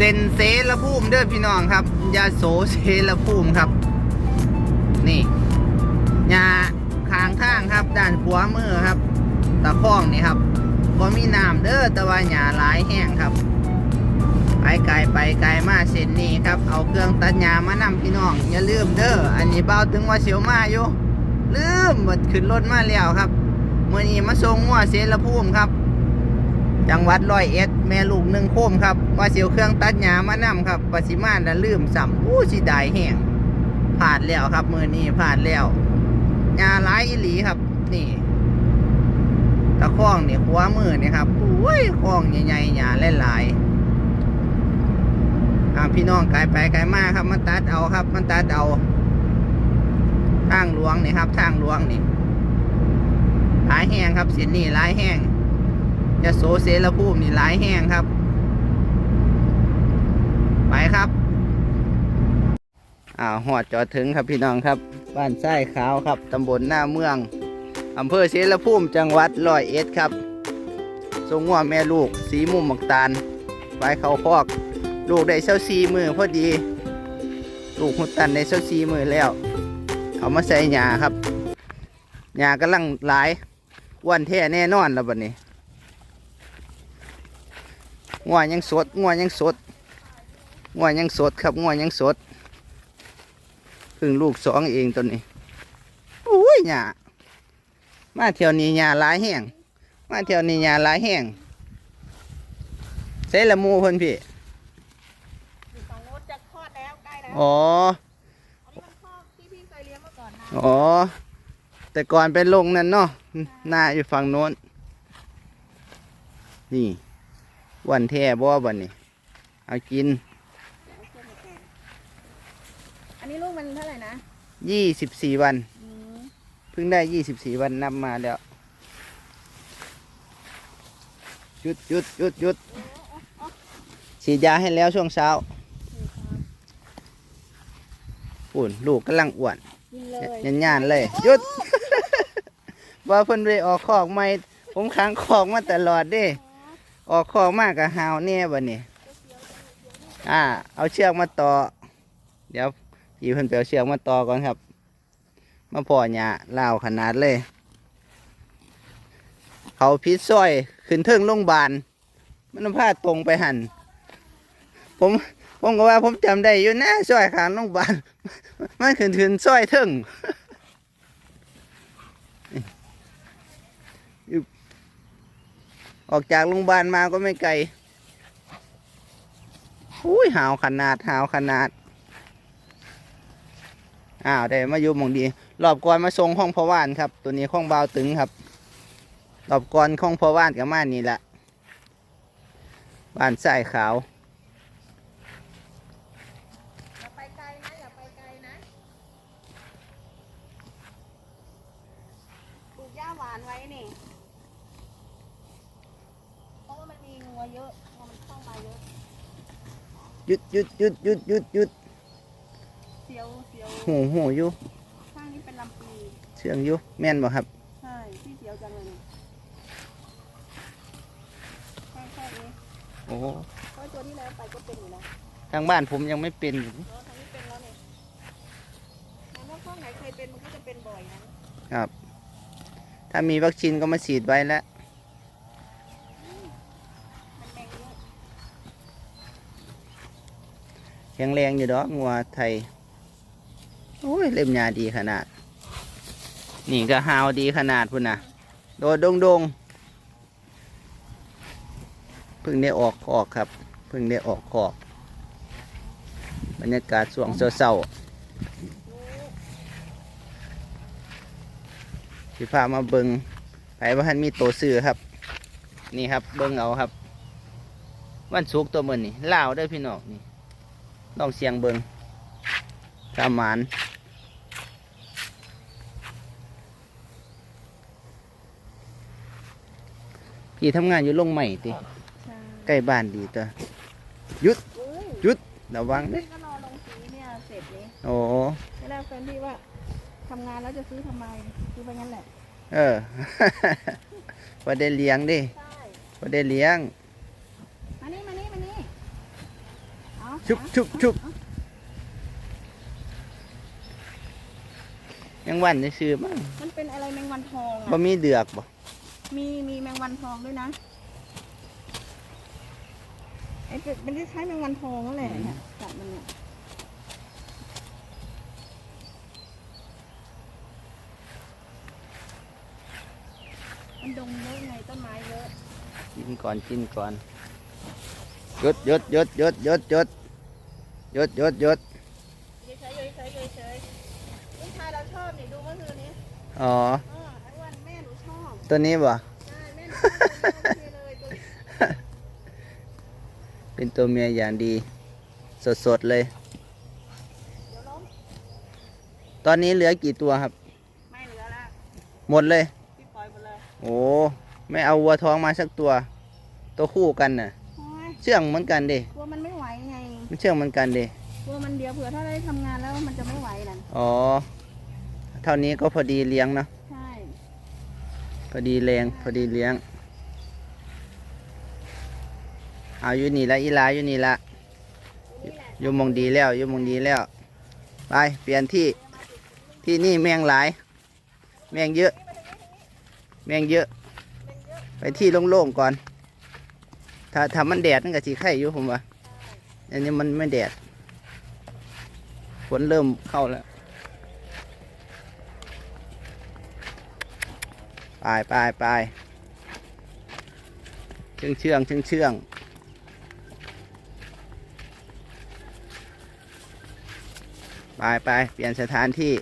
เซนเซละภูมิเด้อพี่น้องครับยาโสเซละภูมิครับ นี่ยาคางทางครับ ด้านขวามือครับ ตะข้องนี่ครับบ่มีน้ำเด้อแต่ว่าหญ้าหลายแห้งครับ ไปไกลไปไกลมาเส้นนี้ครับ เอาเครื่องตัดหญ้ามานำพี่น้อง อย่าลืมเด้ออันนี้เบาถึงว่าเสียวมาอยู่ลืมหมดขึ้นรถมาแล้วครับมื่อนี้มาส่งงัวเสรภูมิครับ จังหวัดร้อยเอ็ดแม่ลูกหนึ่งโคมครับว่าเสียวเครื่องตัดหญ้ามานำครับปสิมาน่ะลืมสัมผู้สิได้แห้งผ่านแล้วครับ มือนี้ผ่านแล้วหญ้าหลายอีหลีครับ นี่ ตะข้องนี่ยขวามือนี่ครับโอ้ยข้องใหญ่ๆหญ้าหลายๆอ่าพี่น้องไกลไปไกลมาครับ มันตัดเอาครับ มันตัดเอาทางหลวงนี่ครับทางหลวงนี่หลายแห้งครับเสียนนี่หลายแห้ง ยาโสเสรภูมินี่หลายแห้งครับ ไปครับอ้าหอดจอดถึงครับพี่น้องครับ บ้านไส้ขาวครับตำบลหน้าเมืองอำเภอเสรภูมิจังหวัดร้อยเอ็ดครับทรงว่าแม่ลูก สีมุมหมักตาลไว้เขาพอก ลูกได้เช้าซีมือพอดี ลูกหุตันได้เช้าซีมือแล้ว เอามาใส่หญ้าครับหญ้ากำลังหลายอ้วนแท้แน่นอนแล้วบัดนี้ งัวยังสดงัวยังสดงัวยังสดครับงัวยังสดเพึ่งลูกสองเองตัวนี้อุ้ยหญ้ามาเที่ยวนี้หญ้าหลายแห้งมาเที่ยวนี้หญ้าหลายแห้งใส่ละหมูเพิ่นพี่อยู่ฝั่งโน้นจะคลอดแล้วใกล้แล้วอ๋ออันนี้มันคลอดที่พี่เคยเลี้ยงเมื่อก่อนนะอ๋อ แต่ก่อนเป็นลงนั่นเนาะหน้าอยู่ฝั่งโน้น นี่อ้ วันแท่บ่บันนี่เอากิน อันนี้ลูกมันเท่าไหร่นะยี่สิบสี่วัน อืมเพิ่งได้ยี่สิบสี่วันนับมาแล้วหยุดหยุดหยุดหยุดฉีดยาให้แล้วช่วงเช้าปุ่นลูกกำลังอ้วน กินเลยยันยานๆเลยหยุด ว่าเพิ่นไปออกคอกใหม่ผมค้างคอกมาตลอดเด้ ออกคอกมากกับหาวแน่บัดนี้อ่า เอาเชือกมาต่อ เดี๋ยวพี่เพิ่นไปเอาเชือกมาต่อก่อนครับ มาพอหญ้าลาวขนาดเลย เขาพิษซอยขึ้นเทิงโรงบาลมันพาตรงไปหันผมผมก็ว่าผมจำได้อยู่นะซอยขางโรงพยาบาลมันขึ้นถึงซอยเทิง ออกจากโรงพยาบาลมาก็ไม่ไกลอุ้ยหาวขนาดหาวขนาด อ้าวได้มาอยู่มองดีรอบก่อนมาส่งห้องพ่อว่านครับ ตัวนี้ห้องเบาตึงครับรอบก่อนห้องพ่อว่านกับม่านนี่แหละบ้านทรายขาวอย่าไปไกลนะอย่าไปไกลนะปลูกหญ้าหวานไว้นี่เพราะว่ามันมี งัวเยอะงัวมันเข้ามาเยอะ หยุดหยุดหยุดหยุดหยุดหยุดเสียวเสียวหูหูอยู่ข้างนี้เป็นลำปีเชื่องอยู่แม่นบ่ครับ ใช่พี่เสียวจังเลยเนี่ยใช่ใช่เองโอ้เพราะตัวที่แล้วไปก็เป็นอยู่แล้วทางบ้านผมยังไม่เป็นอยู่เนาะทางนี้เป็นแล้วเนี่ยแต่ว่าข้างไหนเคยเป็นมันก็จะเป็นบ่อยนะครับ ถ้ามีวัคซีนก็มาฉีดไว้แล้ว มันแดงเยอะ แข็งแรงอยู่ดอกงัวไทย โอ้ย เล่มยาดีขนาด นี่ก็หาวดีขนาดพุ่นนะโดดดงดงเพิ่งได้ออกคอกครับ เพิ่งได้ออกคอก บรรยากาศช่วงเศร้าๆที่พามาเบิงไผว่าท่านมีตัวซื้อครับ นี่ครับเบิงเอาครับ วันศุกตัวมือนี่ล่าวเด้พี่น้องนี่ ลองเสียงเบิงตามหมานพี่ทำงานอยู่ลงใหม่ติใช่ใกล้บ้านดีตัวอุ้ยระวังเด้พี่ก็รอลงสีเนี่ยเสร็จนี้โอ้ทีแรกแฟนพี่ว่าทำงานแล้วจะซื้อทำไมซื้อไปงั้นแหละ เออพอได้เลี้ยงเดิใช่พอได้เลี้ยง มานี่มานี่มานี่ ชุบชุบชุบยังวันจะซื้อมั้งมันเป็นอะไรแมงวันทองบ่อะมีเดือกบ่มีมีแมงวันทองด้วยนะไอ้เป็นมันจะใช้แมงวันทองนั่นแหละเนี่ยจับมันเนี่ยมันดงเยอะไงต้นไม้เยอะกินก่อนกินก่อนหยุดหยุดหยุดหยุดหยุดหยุด หยุดหยุดหยุดเฉยๆเฉยๆเฉยๆลูกชายเราชอบนี่ดูเมื่อคืนนี้อ๋อเออไอ้วันแม่หนูชอบตัวนี้บ่ใช่แม่หนูชอบตัวนี้โอเคเลยตัวนี้เป็นตัวเมียอย่างดี สดๆเลย เดี๋ยวล้มตอนนี้เหลือกี่ตัวครับ ไม่เหลือแล้วหมดเลย พี่ปล่อยหมดเลยโอ้ไม่เอาวัวท้องมาสักตัว ตัวคู่กันน่ะโอ้ยเชื่องเหมือนกันดิ กลัวมันไม่ไหวไง มันเชื่องเหมือนกันดิกลัวมันเดี๋ยวเผื่อถ้าได้ทำงานแล้วมันจะไม่ไหวนั่นอ๋อ เท่านี้ก็พอดีเลี้ยงเนาะใช่พอดีแรงพอดีเลี้ยง เอาอยู่นี่ละอีหลาอยู่นี่ละนี่แหละอยู่หมองดีแล้วอยู่หมองดีแล้ว ไปเปลี่ยนที่ที่นี่แมงหลาย แมงเยอะ แมงเยอะ ไปที่โล่งๆก่อน ถ้าถ้ามันแดดมันก็สีไข่อยู่ผมว่า อันนี้มันไม่แดด ฝนเริ่มเข้าแล้ว ไปไปไปเชื่องเชื่องเชื่องเชื่องไปไปเปลี่ยนสถานที่